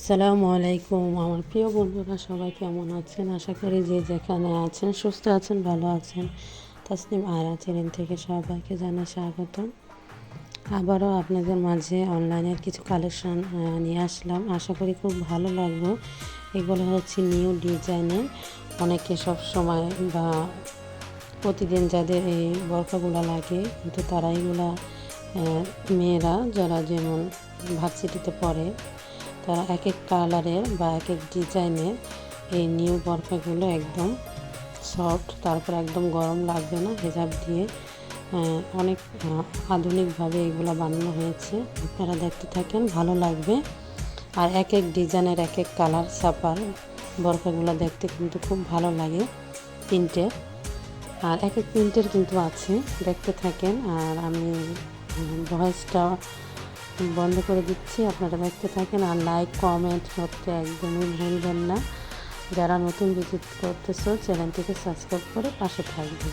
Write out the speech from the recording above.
আসসালামু আলাইকুম। আমার প্রিয় বন্ধুরা, সবাই কেমন আছেন? আশা করি যে যেখানে আছেন, সুস্থ আছেন, ভালো আছেন। তাসনিম আয়রা চ্যানেল থেকে সবাইকে জানাই স্বাগতম। আবারও আপনাদের মাঝে অনলাইনের কিছু কালেকশন নিয়ে আসলাম। আশা করি খুব ভালো লাগবে। এগুলো হচ্ছে নিউ ডিজাইনের। অনেকে সব সময় বা প্রতিদিন যাদের এই বরফাগুলো লাগে, কিন্তু তারা এগুলা মেয়েরা, যারা যেমন ভার্সিটিতে পড়ে তারা এক এক কালারের বা এক এক ডিজাইনের এই নিউ বরফাগুলো একদম সফট, তারপর একদম গরম লাগবে না, হেজাব দিয়ে অনেক আধুনিকভাবে এগুলো বানানো হয়েছে। আপনারা দেখতে থাকেন, ভালো লাগবে। আর এক এক ডিজাইনের এক এক কালার ছাপার বরফাগুলো দেখতে কিন্তু খুব ভালো লাগে প্রিন্টের আর এক এক প্রিন্টের কিন্তু আছে, দেখতে থাকেন। আর আমি ভয়েসটা বন্ধ করে দিচ্ছি। আপনারা দেখতে থাকেন আর লাইক কমেন্ট করতে একদমই ভুলবেন না। যারা নতুন ভিজিট করতেছ চ্যানেলটিকে সাবস্ক্রাইব করে পাশে থাকবে